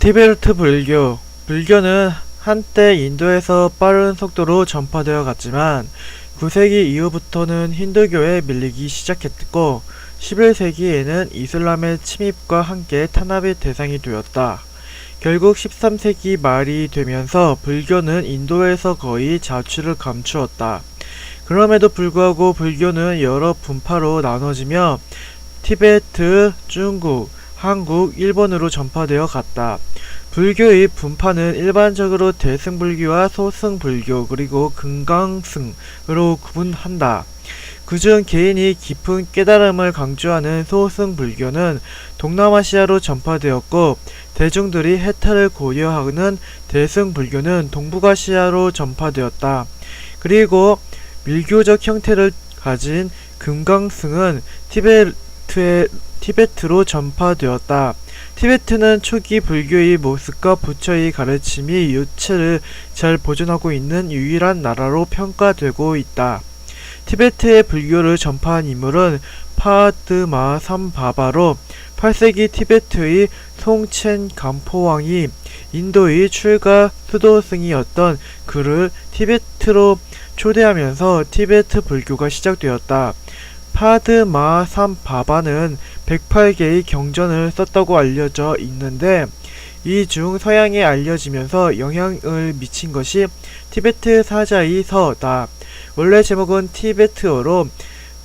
티베르트 불교 불교는 한때 인도에서 빠른 속도로 전파되어 갔지만 9세기 이후부터는 힌두교에 밀리기 시작했고 11세기에는 이슬람의 침입과 함께 탄압의 대상이 되었다. 결국 13세기 말이 되면서 불교는 인도에서 거의 자취를 감추었다. 그럼에도 불구하고 불교는 여러 분파로 나눠지며 티베트, 중국, 한국, 일본으로 전파되어 갔다. 불교의 분파는 일반적으로 대승불교와 소승불교 그리고 금강승으로 구분한다. 그중 개인이 깊은 깨달음을 강조하는 소승불교는 동남아시아로 전파되었고 대중들이 해탈을 고려하는 대승불교는 동북아시아로 전파되었다. 그리고 밀교적 형태를 가진 금강승은 티베트 에, 티베트로 전파되었다. 티베트는 초기 불교의 모습과 부처의 가르침이 유체를 잘 보존하고 있는 유일한 나라로 평가되고 있다. 티베트의 불교를 전파한 인물은 파드마 삼바바로 8세기 티베트의 송첸 간포왕이 인도의 출가 수도승이었던 그를 티베트로 초대하면서 티베트 불교가 시작되었다. 파드마 삼바바는 108개의 경전을 썼다고 알려져 있는데 이 중 서양에 알려지면서 영향을 미친 것이 티베트 사자의 서다. 원래 제목은 티베트어로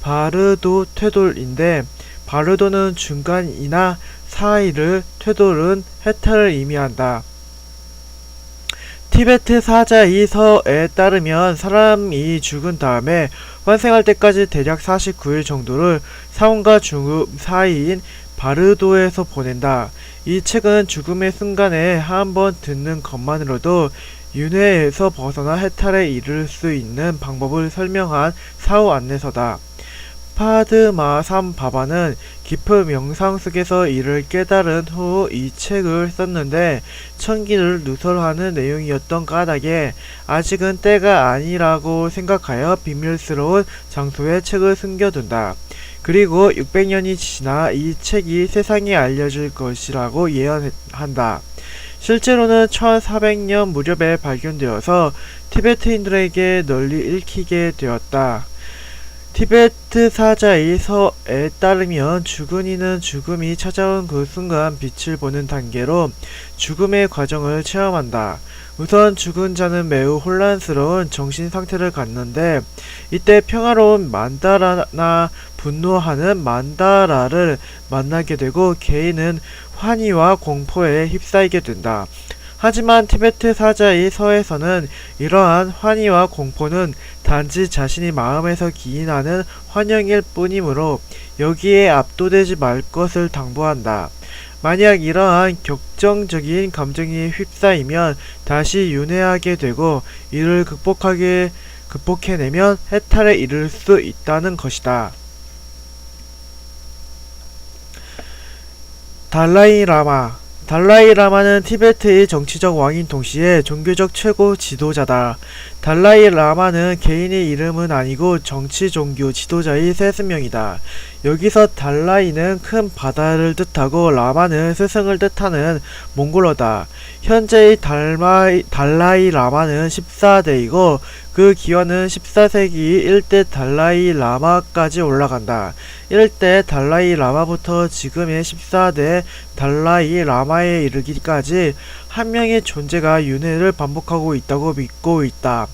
바르도 퇴돌인데 바르도는 중간이나 사이를 퇴돌은 해탈을 의미한다. 티베트 사자의 서에 따르면 사람이 죽은 다음에 환생할 때까지 대략 49일 정도를 사원과 죽음 사이인 바르도에서 보낸다. 이 책은 죽음의 순간에 한 번 듣는 것만으로도 윤회에서 벗어나 해탈에 이를 수 있는 방법을 설명한 사후 안내서다. 파드마삼 바바는 깊은 명상 속에서 이를 깨달은 후 이 책을 썼는데 천기를 누설하는 내용이었던 까닭에 아직은 때가 아니라고 생각하여 비밀스러운 장소에 책을 숨겨둔다. 그리고 600년이 지나 이 책이 세상에 알려질 것이라고 예언한다. 실제로는 1400년 무렵에 발견되어서 티베트인들에게 널리 읽히게 되었다. 티베트 사자의 서에 따르면 죽은 이는 죽음이 찾아온 그 순간 빛을 보는 단계로 죽음의 과정을 체험한다. 우선 죽은 자는 매우 혼란스러운 정신 상태를 갖는데 이때 평화로운 만다라나 분노하는 만다라를 만나게 되고 개인은 환희와 공포에 휩싸이게 된다. 하지만 티베트 사자의 서에서는 이러한 환희와 공포는 단지 자신이 마음에서 기인하는 환영일 뿐이므로 여기에 압도되지 말 것을 당부한다. 만약 이러한 격정적인 감정이 휩싸이면 다시 윤회하게 되고 이를 극복하게 극복해내면 해탈에 이를 수 있다는 것이다. 달라이 라마 달라이 라마는 티베트의 정치적 왕인 동시에 종교적 최고 지도자다. 달라이 라마는 개인의 이름은 아니고 정치 종교 지도자의 세습명이다. 여기서 달라이는 큰 바다를 뜻하고 라마는 스승을 뜻하는 몽골어다. 현재의 달마이, 달라이 라마는 14대이고 그 기원은 14세기 1대 달라이 라마까지 올라간다. 1대 달라이 라마부터 지금의 14대 달라이 라마에 이르기까지 한 명의 존재가 윤회를 반복하고 있다고 믿고 있다.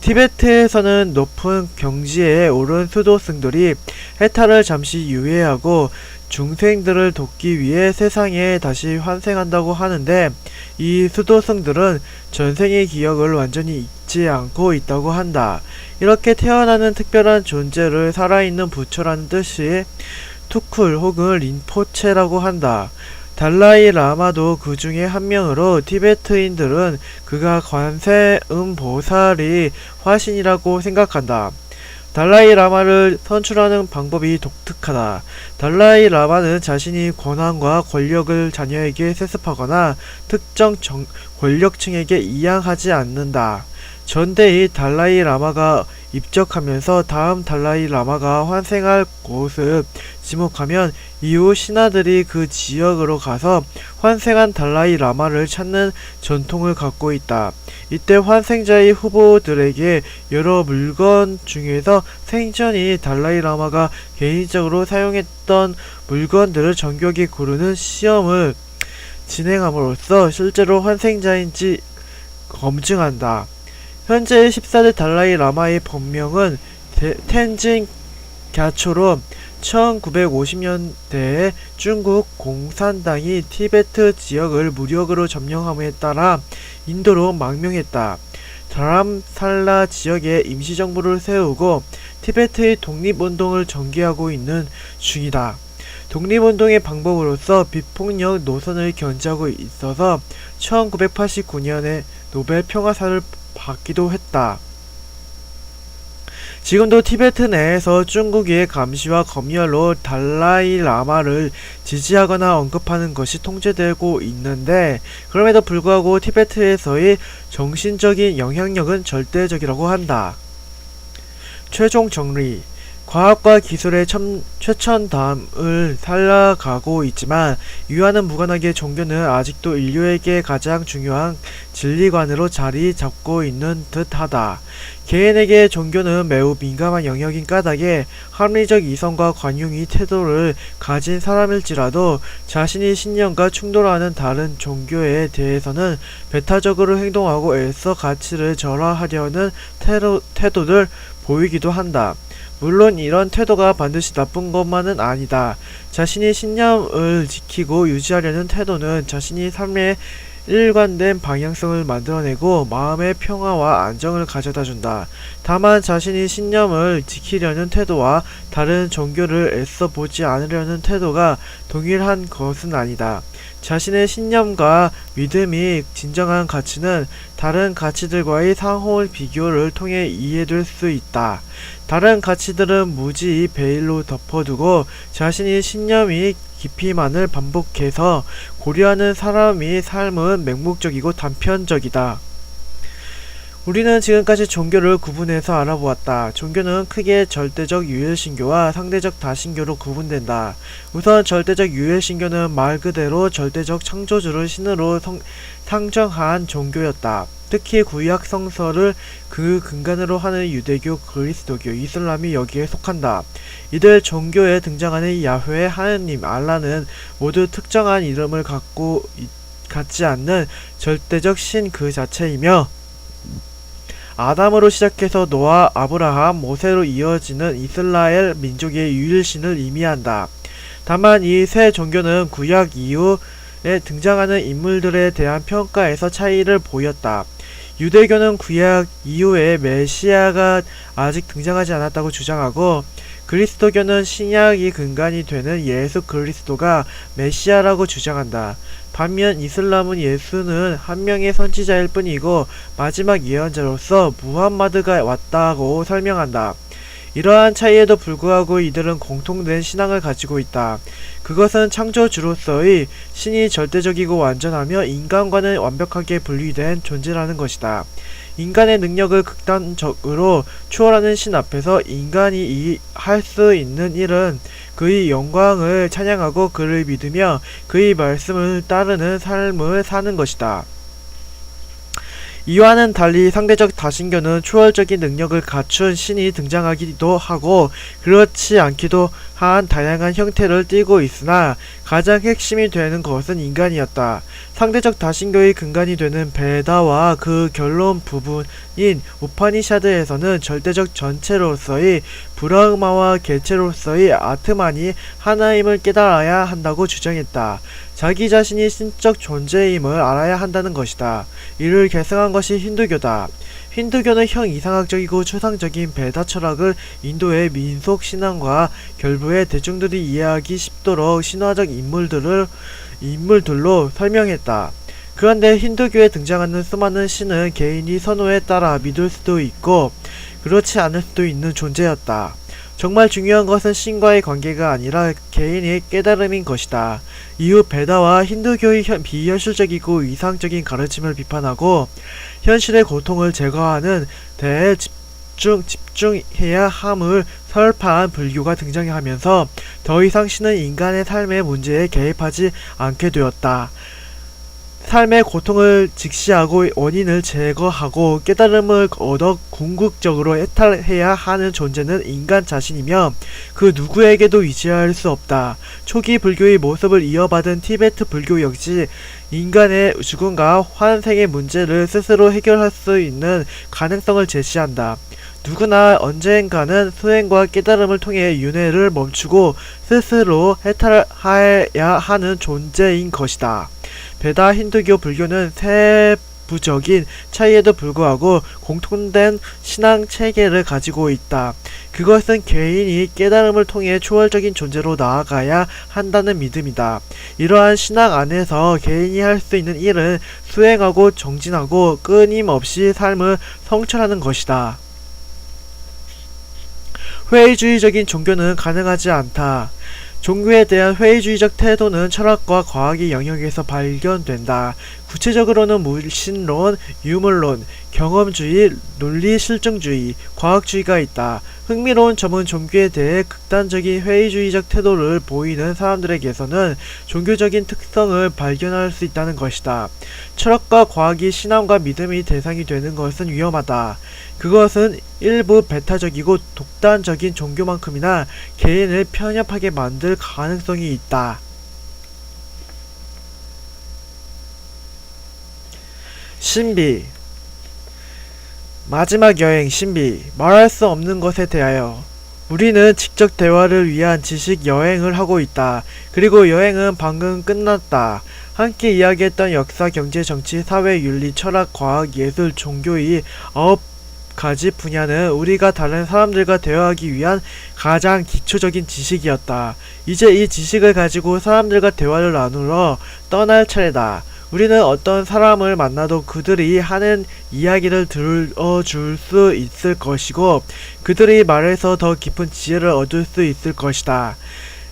티베트에서는 높은 경지에 오른 수도승들이 해탈을 잠시 유예하고 중생들을 돕기 위해 세상에 다시 환생한다고 하는데 이 수도승들은 전생의 기억을 완전히 잊지 않고 있다고 한다. 이렇게 태어나는 특별한 존재를 살아있는 부처라는 뜻이 투쿨 혹은 린포체라고 한다. 달라이 라마도 그 중에 한 명으로 티베트인들은 그가 관세음 보살이 화신이라고 생각한다. 달라이 라마를 선출하는 방법이 독특하다. 달라이 라마는 자신이 권한과 권력을 자녀에게 세습하거나 특정 정, 권력층에게 이양하지 않는다. 전대의 달라이 라마가 입적하면서 다음 달라이 라마가 환생할 곳을 지목하면 이후 신하들이 그 지역으로 가서 환생한 달라이 라마를 찾는 전통을 갖고 있다. 이때 환생자의 후보들에게 여러 물건 중에서 생전이 달라이 라마가 개인적으로 사용했던 물건들을 정교하게 고르는 시험을 진행함으로써 실제로 환생자인지 검증한다. 현재 14대 달라이 라마의 본명은 테- 텐진 갸초로 1950년대에 중국 공산당이 티베트 지역을 무력으로 점령함에 따라 인도로 망명했다. 다람살라 지역에 임시정부를 세우고 티베트의 독립운동을 전개하고 있는 중이다. 독립운동의 방법으로서 비폭력 노선을 견지하고 있어서 1989년에 노벨 평화상을 받기도 했다. 지금도 티베트 내에서 중국의 감시와 검열로 달라이 라마를 지지하거나 언급하는 것이 통제되고 있는데 그럼에도 불구하고 티베트에서의 정신적인 영향력은 절대적이라고 한다. 최종 정리 과학과 기술의 첨, 최첨단을 살아가고 있지만 이와는 무관하게 종교는 아직도 인류에게 가장 중요한 진리관으로 자리 잡고 있는 듯하다. 개인에게 종교는 매우 민감한 영역인 까닭에 합리적 이성과 관용의 태도를 가진 사람일지라도 자신이 신념과 충돌하는 다른 종교에 대해서는 배타적으로 행동하고 애써 가치를 절하하려는 태도, 태도를 보이기도 한다. 물론 이런 태도가 반드시 나쁜 것만은 아니다. 자신이 신념을 지키고 유지하려는 태도는 자신이 삶의 일관된 방향성을 만들어내고 마음의 평화와 안정을 가져다 준다. 다만 자신이 신념을 지키려는 태도와 다른 종교를 애써 보지 않으려는 태도가 동일한 것은 아니다. 자신의 신념과 믿음이 진정한 가치는 다른 가치들과의 상호 비교를 통해 이해될 수 있다. 다른 가치들은 무지 베일로 덮어두고 자신이 신념이 깊이만을 반복해서 고려하는 사람의 삶은 맹목적이고 단편적이다. 우리는 지금까지 종교를 구분해서 알아보았다. 종교는 크게 절대적 유일신교와 상대적 다신교로 구분된다. 우선 절대적 유일신교는 말 그대로 절대적 창조주를 신으로 성, 상정한 종교였다. 특히 구약 성서를 그 근간으로 하는 유대교, 그리스도교, 이슬람이 여기에 속한다. 이들 종교에 등장하는 야훼, 하느님, 알라는 모두 특정한 이름을 갖고 있- 갖지 않는 절대적 신 그 자체이며 아담으로 시작해서 노아, 아브라함, 모세로 이어지는 이스라엘 민족의 유일신을 의미한다. 다만 이 세 종교는 구약 이후에 등장하는 인물들에 대한 평가에서 차이를 보였다. 유대교는 구약 이후에 메시아가 아직 등장하지 않았다고 주장하고 그리스도교는 신약이 근간이 되는 예수 그리스도가 메시아라고 주장한다. 반면 이슬람은 예수는 한 명의 선지자일 뿐이고 마지막 예언자로서 무함마드가 왔다고 설명한다. 이러한 차이에도 불구하고 이들은 공통된 신앙을 가지고 있다. 그것은 창조주로서의 신이 절대적이고 완전하며 인간과는 완벽하게 분리된 존재라는 것이다. 인간의 능력을 극단적으로 추월하는 신 앞에서 인간이 할 수 있는 일은 그의 영광을 찬양하고 그를 믿으며 그의 말씀을 따르는 삶을 사는 것이다. 이와는 달리 상대적 다신교는 초월적인 능력을 갖춘 신이 등장하기도 하고 그렇지 않기도 한 다양한 형태를 띠고 있으나 가장 핵심이 되는 것은 인간이었다. 상대적 다신교의 근간이 되는 베다와 그 결론 부분인 우파니샤드에서는 절대적 전체로서의 브라흐마와 개체로서의 아트만이 하나임을 깨달아야 한다고 주장했다. 자기 자신이 신적 존재임을 알아야 한다는 것이다. 이를 계승한 것이 힌두교다. 힌두교는 형 이상학적이고 추상적인 베다 철학을 인도의 민속 신앙과 결부해 대중들이 이해하기 쉽도록 신화적 인물들을 인물들로 설명했다. 그런데 힌두교에 등장하는 수많은 신은 개인이 선호에 따라 믿을 수도 있고 그렇지 않을 수도 있는 존재였다. 정말 중요한 것은 신과의 관계가 아니라 개인의 깨달음인 것이다. 이후 베다와 힌두교의 현- 비현실적이고 이상적인 가르침을 비판하고 현실의 고통을 제거하는 데에 집중, 집중해야 함을 설파한 불교가 등장하면서 더 이상 신은 인간의 삶의 문제에 개입하지 않게 되었다. 삶의 고통을 직시하고 원인을 제거하고 깨달음을 얻어 궁극적으로 해탈해야 하는 존재는 인간 자신이며 그 누구에게도 의지할 수 없다. 초기 불교의 모습을 이어받은 티베트 불교 역시 인간의 죽음과 환생의 문제를 스스로 해결할 수 있는 가능성을 제시한다. 누구나 언젠가는 수행과 깨달음을 통해 윤회를 멈추고 스스로 해탈해야 하는 존재인 것이다. 베다 힌두교 불교는 세 부적인 차이에도 불구하고 공통된 신앙 체계를 가지고 있다. 그것은 개인이 깨달음을 통해 초월적인 존재로 나아가야 한다는 믿음이다. 이러한 신앙 안에서 개인이 할 수 있는 일은 수행하고 정진하고 끊임없이 삶을 성찰하는 것이다. 회의주의적인 종교는 가능하지 않다. 종교에 대한 회의주의적 태도는 철학과 과학의 영역에서 발견된다. 구체적으로는 물신론, 유물론, 경험주의, 논리실증주의, 과학주의가 있다. 흥미로운 점은 종교에 대해 극단적인 회의주의적 태도를 보이는 사람들에게서는 종교적인 특성을 발견할 수 있다는 것이다. 철학과 과학이 신앙과 믿음의 대상이 되는 것은 위험하다. 그것은 일부 배타적이고 독단적인 종교만큼이나 개인을 편협하게 만들 가능성이 있다. 신비 마지막 여행 신비 말할 수 없는 것에 대하여 우리는 직접 대화를 위한 지식 여행을 하고 있다. 그리고 여행은 방금 끝났다. 함께 이야기했던 역사, 경제, 정치, 사회, 윤리, 철학, 과학, 예술, 종교의 아홉 가지 분야는 우리가 다른 사람들과 대화하기 위한 가장 기초적인 지식이었다. 이제 이 지식을 가지고 사람들과 대화를 나누러 떠날 차례다. 우리는 어떤 사람을 만나도 그들이 하는 이야기를 들어줄 수 있을 것이고 그들의 말에서 더 깊은 지혜를 얻을 수 있을 것이다.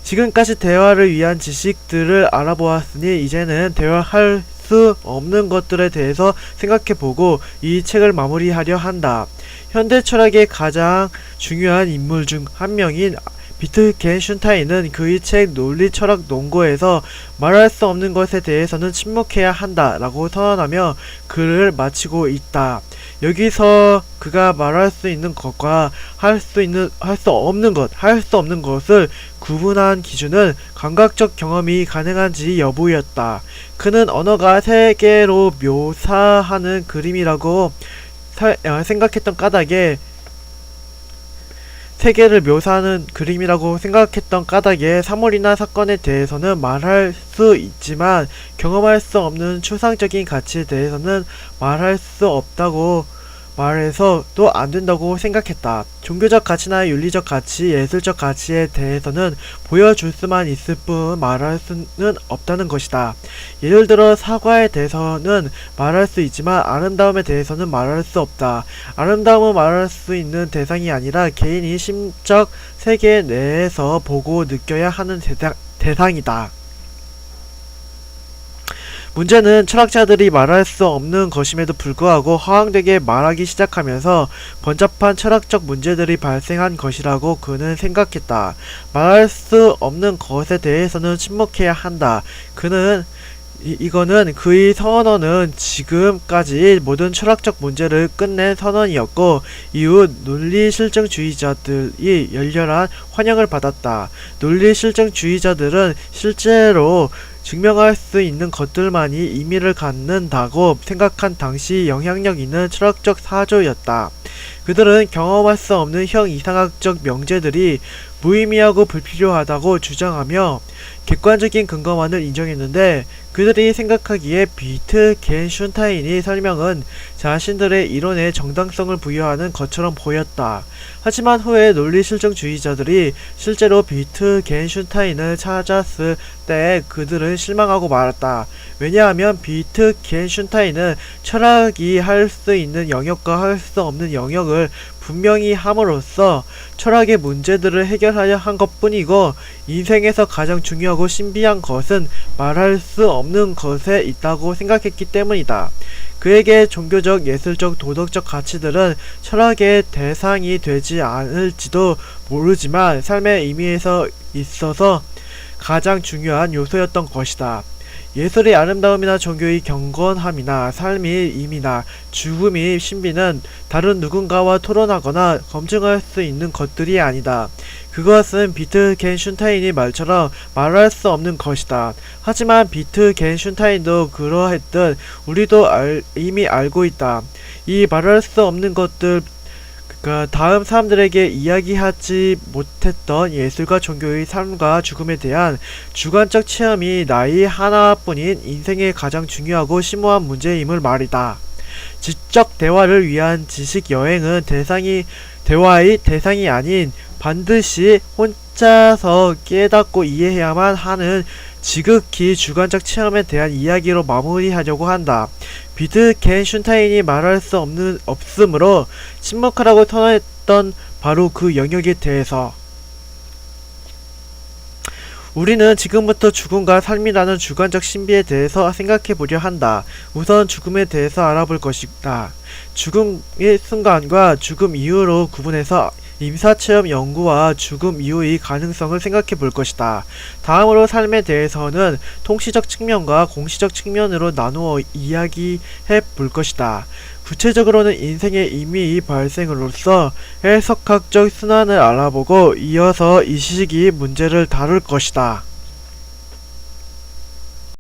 지금까지 대화를 위한 지식들을 알아보았으니 이제는 대화할 수 없는 것들에 대해서 생각해보고 이 책을 마무리하려 한다. 현대 철학의 가장 중요한 인물 중 한 명인 비트겐슈타인은 그의 책 논리 철학 논거에서 말할 수 없는 것에 대해서는 침묵해야 한다 라고 선언하며 글을 마치고 있다. 여기서 그가 말할 수 있는 것과 할 수 있는 할 수 없는 것, 할 수 없는 것을 구분한 기준은 감각적 경험이 가능한지 여부였다. 그는 언어가 세계로 묘사하는 그림이라고 사- 어, 생각했던 까닭에 세계를 묘사하는 그림이라고 생각했던 까닭에 사물이나 사건에 대해서는 말할 수 있지만 경험할 수 없는 추상적인 가치에 대해서는 말할 수 없다고 말해서 또안 된다고 생각했다. 종교적 가치나 윤리적 가치, 예술적 가치에 대해서는 보여줄 수만 있을 뿐 말할 수는 없다는 것이다. 예를 들어 사과에 대해서는 말할 수 있지만 아름다움에 대해서는 말할 수 없다. 아름다움은 말할 수 있는 대상이 아니라 개인이 심적 세계 내에서 보고 느껴야 하는 대상, 대상이다. 문제는 철학자들이 말할 수 없는 것임에도 불구하고 허황되게 말하기 시작하면서 번잡한 철학적 문제들이 발생한 것이라고 그는 생각했다. 말할 수 없는 것에 대해서는 침묵해야 한다. 그는 이, 이거는 그의 선언은 지금까지 모든 철학적 문제를 끝낸 선언이었고 이후 논리실증주의자들이 열렬한 환영을 받았다. 논리실증주의자들은 실제로 증명할 수 있는 것들만이 의미를 갖는다고 생각한 당시 영향력 있는 철학적 사조였다. 그들은 경험할 수 없는 형 이상학적 명제들이 무의미하고 불필요하다고 주장하며 객관적인 근거만을 인정했는데 그들이 생각하기에 비트겐슈타인의 설명은 자신들의 이론에 정당성을 부여하는 것처럼 보였다. 하지만 후에 논리 실증주의자들이 실제로 비트겐슈타인을 찾았을 때 그들은 실망하고 말았다. 왜냐하면 비트겐슈타인은 철학이 할 수 있는 영역과 할 수 없는 영역을 분명히 함으로써 철학의 문제들을 해결하려 한 것뿐이고 인생에서 가장 중요하고 신비한 것은 말할 수 없는 것에 있다고 생각했기 때문이다. 그에게 종교적, 예술적, 도덕적 가치들은 철학의 대상이 되지 않을지도 모르지만 삶의 의미에서 있어서 가장 중요한 요소였던 것이다. 예술의 아름다움이나 종교의 경건함이나 삶의 의미나 죽음의 신비는 다른 누군가와 토론하거나 검증할 수 있는 것들이 아니다. 그것은 비트겐슈타인의 말처럼 말할 수 없는 것이다. 하지만 비트겐슈타인도 그러했듯 우리도 알- 이미 알고 있다. 이 말할 수 없는 것들 그 다음 사람들에게 이야기하지 못했던 예술과 종교의 삶과 죽음에 대한 주관적 체험이 나의 하나뿐인 인생의 가장 중요하고 심오한 문제임을 말이다. 지적 대화를 위한 지식 여행은 대상이 대화의 대상이 아닌 반드시 혼자서 깨닫고 이해해야만 하는 지극히 주관적 체험에 대한 이야기로 마무리하려고 한다. 비트겐슈타인이 말할 수 없는 없으므로 침묵하라고 선언했던 바로 그 영역에 대해서 우리는 지금부터 죽음과 삶이라는 주관적 신비에 대해서 생각해 보려 한다. 우선 죽음에 대해서 알아볼 것이다. 죽음의 순간과 죽음 이후로 구분해서 임사체험 연구와 죽음 이후의 가능성을 생각해 볼 것이다. 다음으로 삶에 대해서는 통시적 측면과 공시적 측면으로 나누어 이야기해 볼 것이다. 구체적으로는 인생의 의미의 발생으로서 해석학적 순환을 알아보고 이어서 이 시기 문제를 다룰 것이다.